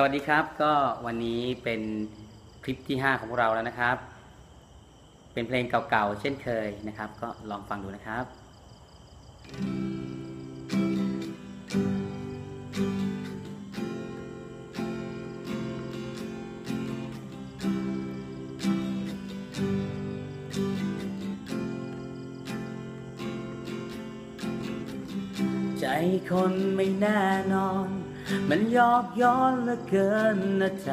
สวัสดีครับก็วันนี้เป็นคลิปที่ 5 ของพวกเราแล้วนะครับ เป็นเพลงเก่าๆ เช่นเคยนะครับ ก็ลองฟังดูนะครับ ใจคนไม่แน่นอน มันยอกย้อนเหลือเกินนะใจ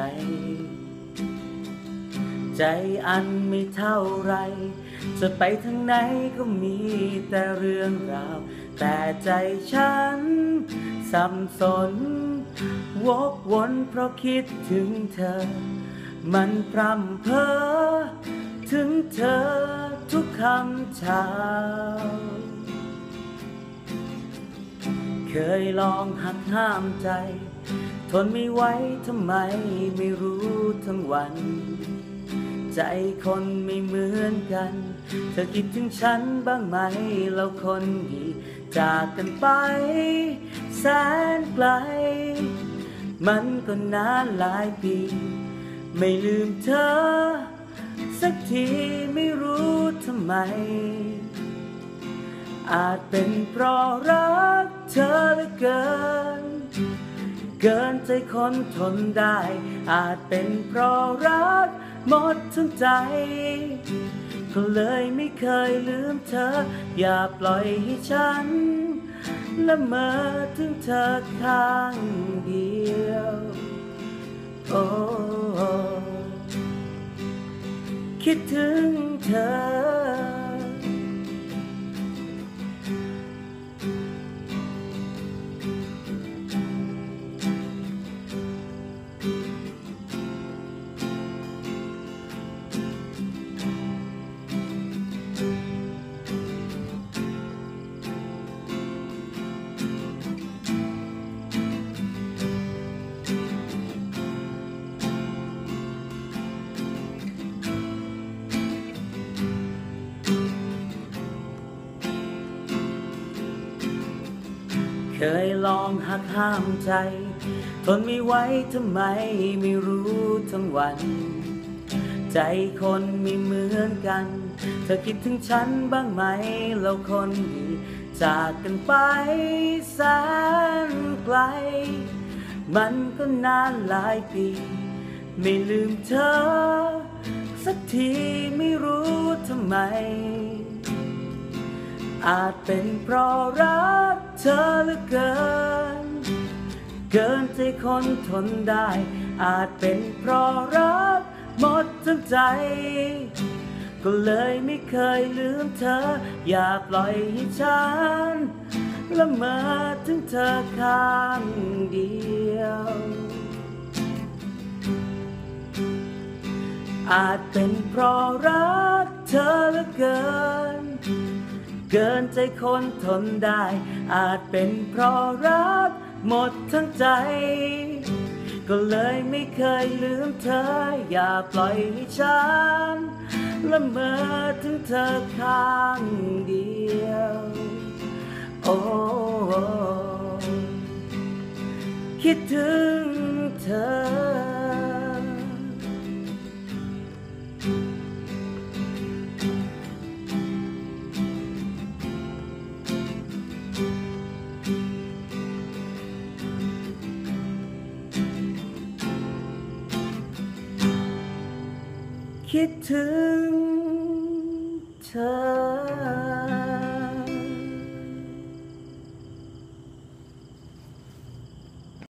ใจอันไม่เท่าไร จะไปทางไหนก็มีแต่เรื่องราว แต่ใจฉันสับสน วกวนเพราะคิดถึงเธอ มันพร่ำเพ้อถึงเธอทุกคำเช้า เคยลองหักห้ามใจ ทนไม่ไหวทำไมไม่รู้ทั้งวัน ใจคนไม่เหมือนกัน เธอคิดถึงฉันบ้างไหมแล้วคนดีจากกันไป แสนไกล มันก็นานหลายปี ไม่ลืมเธอ สักทีไม่รู้ทำไม อาจเป็นเพราะรัก ธอเหลือเกิน เกินใจคนทนได้ อาจเป็นเพราะรักหมดทั้งใจก็เลยไม่เคยลืมเธอ อย่าปล่อยให้ฉันละเมอถึงเธอข้างเดียวโอ้คิดถึงเธอ เคยลองหักห้ามใจ ทนไม่ไหวทำไมไม่รู้ทั้งวัน ใจคนไม่เหมือนกัน เธอคิดถึงฉันบ้างไหมแล้วคนดี จากกันไปแสนไกล มันก็นานหลายปี ไม่ลืมเธอ สักทีไม่รู้ทำไม อาจเป็นเพราะรักเธอเหลือเกิน เกินใจคนทนได้ อาจเป็นเพราะรักหมดทั้งใจ ก็เลยไม่เคยลืมเธอ อย่าปล่อยให้ฉันละเมอถึงเธอข้างเดียว อาจเป็นเพราะรักเธอเหลือเกิน เกินใจคนทนได้ อาจเป็นเพราะรักหมดทั้งใจ ก็เลยไม่เคยลืมเธอ อย่าปล่อยให้ฉันละเมอถึงเธอข้างเดียว โอ้คิดถึงเธอ คิดถึงเธอ